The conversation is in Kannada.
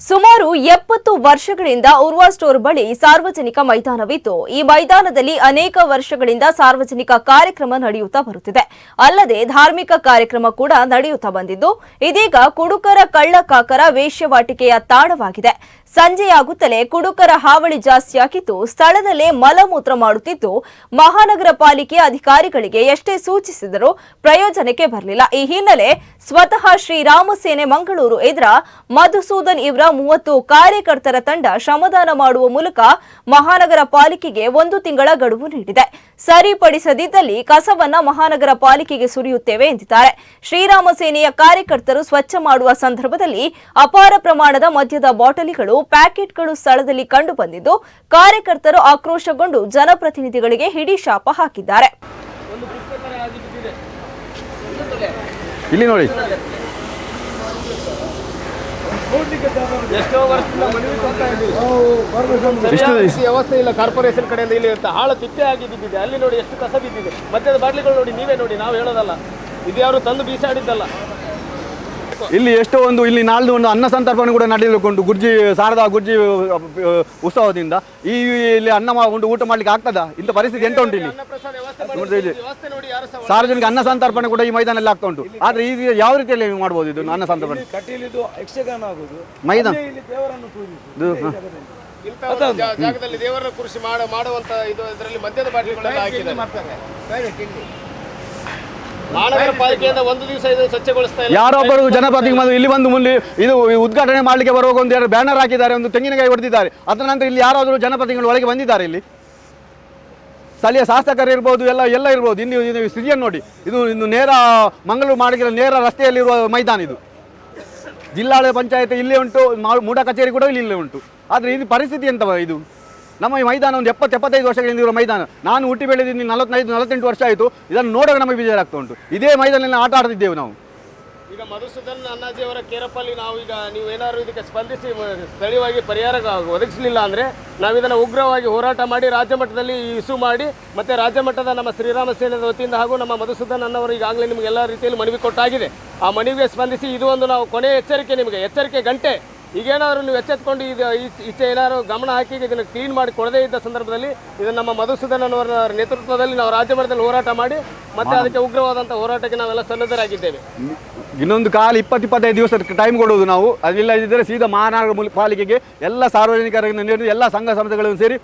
ಸುಮಾರು ಎಪ್ಪತ್ತು ವರ್ಷಗಳಿಂದ ಉರ್ವಾ ಸ್ಟೋರ್ ಬಳಿ ಸಾರ್ವಜನಿಕ ಮೈದಾನವಿದ್ದು ಈ ಮೈದಾನದಲ್ಲಿ ಅನೇಕ ವರ್ಷಗಳಿಂದ ಸಾರ್ವಜನಿಕ ಕಾರ್ಯಕ್ರಮ ನಡೆಯುತ್ತಾ ಬರುತ್ತಿದೆ. ಅಲ್ಲದೆ ಧಾರ್ಮಿಕ ಕಾರ್ಯಕ್ರಮ ಕೂಡ ನಡೆಯುತ್ತಾ ಬಂದಿದ್ದು, ಇದೀಗ ಕುಡುಕರ ಕಳ್ಳಕಾಕರ ವೇಶ್ಯವಾಟಿಕೆಯ ತಾಣವಾಗಿದೆ. ಸಂಜೆಯಾಗುತ್ತಲೇ ಕುಡುಕರ ಹಾವಳಿ ಜಾಸ್ತಿಯಾಗಿದ್ದು ಸ್ಥಳದಲ್ಲೇ ಮಲಮೂತ್ರ ಮಾಡುತ್ತಿದ್ದು, ಮಹಾನಗರ ಪಾಲಿಕೆ ಅಧಿಕಾರಿಗಳಿಗೆ ಎಷ್ಟೇ ಸೂಚಿಸಿದರೂ ಪ್ರಯೋಜನಕ್ಕೆ ಬರಲಿಲ್ಲ. ಈ ಹಿನ್ನೆಲೆ ಸ್ವತಃ ಶ್ರೀರಾಮಸೇನೆ ಮಂಗಳೂರು ಎದುರ ಮಧುಸೂದನ್ ಇವರ ಮೂವತ್ತು ಕಾರ್ಯಕರ್ತರ ತಂಡ ಶ್ರಮದಾನ ಮಾಡುವ ಮೂಲಕ ಮಹಾನಗರ ಪಾಲಿಕೆಗೆ ಒಂದು ತಿಂಗಳ ಗಡುವು ನೀಡಿದೆ. ಸರಿಪಡಿಸದಿದ್ದಲ್ಲಿ ಕಸವನ್ನ ಮಹಾನಗರ ಪಾಲಿಕೆಗೆ ಸುರಿಯುತ್ತೇವೆ ಎಂದಿದ್ದಾರೆ. ಶ್ರೀರಾಮ ಸೇನೆಯ ಕಾರ್ಯಕರ್ತರು ಸ್ವಚ್ಛ ಮಾಡುವ ಸಂದರ್ಭದಲ್ಲಿ ಅಪಾರ ಪ್ರಮಾಣದ ಮದ್ಯದ ಬಾಟಲಿಗಳು, ಪ್ಯಾಕೆಟ್ಗಳು ಸ್ಥಳದಲ್ಲಿ ಕಂಡು ಬಂದಿದ್ದು, ಕಾರ್ಯಕರ್ತರು ಆಕ್ರೋಶಗೊಂಡು ಜನಪ್ರತಿನಿಧಿಗಳಿಗೆ ಹಿಡಿ ಶಾಪ ಹಾಕಿದ್ದಾರೆ. ಇಲ್ಲಿ ನೋಡಿ. ಎಷ್ಟೋ ವರ್ಷದಿಂದ ಮನವಿ ಕೊಡ್ತಾ ಇದ್ದೀವಿ. ವ್ಯವಸ್ಥೆ ಇಲ್ಲ ಕಾರ್ಪೊರೇಷನ್ ಕಡೆಯಿಂದ ಇಲ್ಲಿ ಅಂತ. ಹಾಳು ತಿಪ್ಪೆ ಆಗಿ ಬಿದ್ದಿದೆ. ಅಲ್ಲಿ ನೋಡಿ ಎಷ್ಟು ಕಸ ಬಿದ್ದಿದೆ. ಮತ್ತೆ ಬಾಟ್ಲಿಗಳು ನೋಡಿ ನೀವೇ ನೋಡಿ ನಾವು ಹೇಳೋದಲ್ಲ. ಇದ್ಯಾರು ತಂದು ಬೀಸಾಡಿದ್ದಲ್ಲ. ಇಲ್ಲಿ ಎಷ್ಟೋ ಒಂದು ಇಲ್ಲಿ ನಾಳ್ದು ಒಂದು ಅನ್ನ ಸಂತರ್ಪಣೆ ಕೂಡ ನಡೆಯಲಿಕ್ಕುಂಟು ಗುರ್ಜಿ ಶಾರದಾ ಗುರ್ಜಿ ಉತ್ಸವದಿಂದ ಈ ಇಲ್ಲಿ ಅನ್ನ ಮಾಡಿಕೊಂಡು ಊಟ ಮಾಡ್ಲಿಕ್ಕೆ ಆಗ್ತದಾ ಇಂಥ ಪರಿಸ್ಥಿತಿ ಎಂತ ಉಂಟು ಇಲ್ಲಿ ಅನ್ನಪ್ರಸಾದ ವ್ಯವಸ್ಥೆ ನೋಡಿ ವ್ಯವಸ್ಥೆ ನೋಡಿ ಯಾರು ಸಾರ್ವಜನಿಕ ಅನ್ನ ಸಂತರ್ಪಣೆ ಕೂಡ ಈ ಮೈದಾನದಲ್ಲಿ ಆಗ್ತಾ ಉಂಟು ಆದ್ರೆ ಈ ಯಾವ ರೀತಿಯಲ್ಲಿ ಮಾಡ್ಬೋದು ಇದು ಅನ್ನ ಸಂತರ್ಪಣೆ ಮೈದಾನ ಜಾಗದಲ್ಲಿ ದೇವರ ಕೃಷಿ ಮಾಡುವಂತ ಇದು ಇದರಲ್ಲಿ ಮದ್ಯದ ಬಾಟ್ಲಿಗಳೆಲ್ಲ ಹಾಕಿದ್ದಾರೆ ಮಹಾನಗರ ಪಾಲಿಕೆಯಿಂದ ಒಂದು ದಿವಸ ಇದು ಸ್ವಚ್ಛಗೊಳಿಸ್ತಾ ಇಲ್ಲ ಯಾರೊಬ್ಬರು ಜನಪ್ರತಿನಿಧಿ ಇಲ್ಲಿ ಬಂದು ಮುಂದೆ ಇದು ಉದ್ಘಾಟನೆ ಮಾಡಲಿಕ್ಕೆ ಬರುವಾಗ ಒಂದು ಎರಡು ಬ್ಯಾನರ್ ಹಾಕಿದ್ದಾರೆ, ಒಂದು ತೆಂಗಿನಕಾಯಿ ಹೊಡೆದಿದ್ದಾರೆ. ಅದರ ನಂತರ ಇಲ್ಲಿ ಯಾರಾದರೂ ಜನಪ್ರತಿನಿಧಿಗಳು ಒಳಗೆ ಬಂದಿದ್ದಾರೆ ಇಲ್ಲಿ? ಸ್ಥಳೀಯ ಶಾಸಕರು ಇರ್ಬೋದು, ಎಲ್ಲ ಎಲ್ಲ ಇರ್ಬೋದು. ಇನ್ನು ಸ್ಥಿತಿಯನ್ನು ನೋಡಿ. ಇದು ಇನ್ನು ನೇರ ಮಂಗಳೂರು ಮಾಡಿದ್ರೆ ನೇರ ರಸ್ತೆಯಲ್ಲಿರುವ ಮೈದಾನ ಇದು. ಜಿಲ್ಲಾಡಳಿತ ಪಂಚಾಯತ್ ಇಲ್ಲೇ ಉಂಟು ಮೂಡ ಕಚೇರಿ ಕೂಡ ಇಲ್ಲಿ ಇಲ್ಲೇ ಉಂಟು. ಆದರೆ ಇದು ಪರಿಸ್ಥಿತಿ ಎಂತವ ಇದು? ನಮ್ಮ ಈ ಮೈದಾನ ಒಂದು ಎಪ್ಪತ್ತು, ಎಪ್ಪತ್ತೈದು ವರ್ಷಗಳಿಂದ ಇರುವ ಮೈದಾನ. ನಾನು ಹುಟ್ಟಿ ಬೆಳೆದಿದ್ದೀನಿ, ನಲವತ್ತೈದು, ನಲವತ್ತೆಂಟು ವರ್ಷ ಆಯಿತು. ಇದನ್ನು ನೋಡೋಕೆ ನಮಗೆ ಬೇಜಾರಾಗ್ತಾ ಉಂಟು. ಇದೇ ಮೈದಾನದಲ್ಲಿ ಆಟ ಆಡ್ತಿದ್ದೇವೆ ನಾವು. ಈಗ ಮಧುಸೂದನ್ ಅಣ್ಣಾಜಿ ಅವರ ಕೇರಪ್ಪಲ್ಲಿ ನಾವು ಈಗ ನೀವು ಏನಾದ್ರು ಇದಕ್ಕೆ ಸ್ಪಂದಿಸಿ, ಸ್ಥಳೀಯವಾಗಿ ಪರಿಹಾರ ಒದಗಿಸಲಿಲ್ಲ ಅಂದರೆ ನಾವು ಇದನ್ನು ಉಗ್ರವಾಗಿ ಹೋರಾಟ ಮಾಡಿ ರಾಜ್ಯ ಮಟ್ಟದಲ್ಲಿ ಇಸು ಮಾಡಿ, ಮತ್ತೆ ರಾಜ್ಯ ಮಟ್ಟದ ನಮ್ಮ ಶ್ರೀರಾಮ ಸೇನೆಯ ವತಿಯಿಂದ ಹಾಗೂ ನಮ್ಮ ಮಧುಸೂದನ್ ಅಣ್ಣವರು ಈಗಾಗಲೇ ನಿಮಗೆ ಎಲ್ಲ ರೀತಿಯಲ್ಲಿ ಮನವಿ ಕೊಟ್ಟಾಗಿದೆ. ಆ ಮನವಿಗೆ ಸ್ಪಂದಿಸಿ ಇದು ಒಂದು ನಾವು ಕೊನೆ ಎಚ್ಚರಿಕೆ ನಿಮಗೆ. ಎಚ್ಚರಿಕೆ ಗಂಟೆ. ಈಗೇನಾದ್ರು ನೀವು ಎಚ್ಚೆತ್ಕೊಂಡು ಇದು ಈಚೆ- ಏನಾದರೂ ಗಮನ ಹಾಕಿ ಇದನ್ನು ಕ್ಲೀನ್ ಮಾಡಿ ಕೊಡದೇ ಇದ್ದ ಸಂದರ್ಭದಲ್ಲಿ ಇದನ್ನು ನಮ್ಮ ಮಧುಸೂದನ್ ಅವರ ನೇತೃತ್ವದಲ್ಲಿ ನಾವು ರಾಜ್ಯ ಮಟ್ಟದಲ್ಲಿ ಹೋರಾಟ ಮಾಡಿ ಮತ್ತೆ ಅದಕ್ಕೆ ಉಗ್ರವಾದಂಥ ಹೋರಾಟಕ್ಕೆ ನಾವೆಲ್ಲ ಸನ್ನದ್ಧರಾಗಿದ್ದೇವೆ. ಇನ್ನೊಂದು ಕಾಲ ಇಪ್ಪತ್ತು ಇಪ್ಪತ್ತೈದು ದಿವಸ ಟೈಮ್ ಕೊಡುವುದು ನಾವು. ಅದಿಲ್ಲದಿದ್ದರೆ ಸೀದಾ ಮಹಾನಗರ ಪಾಲಿಕೆಗೆ ಎಲ್ಲ ಸಾರ್ವಜನಿಕರನ್ನು ನೀಡಿ ಎಲ್ಲ ಸಂಘ ಸಂಸ್ಥೆಗಳನ್ನು ಸೇರಿ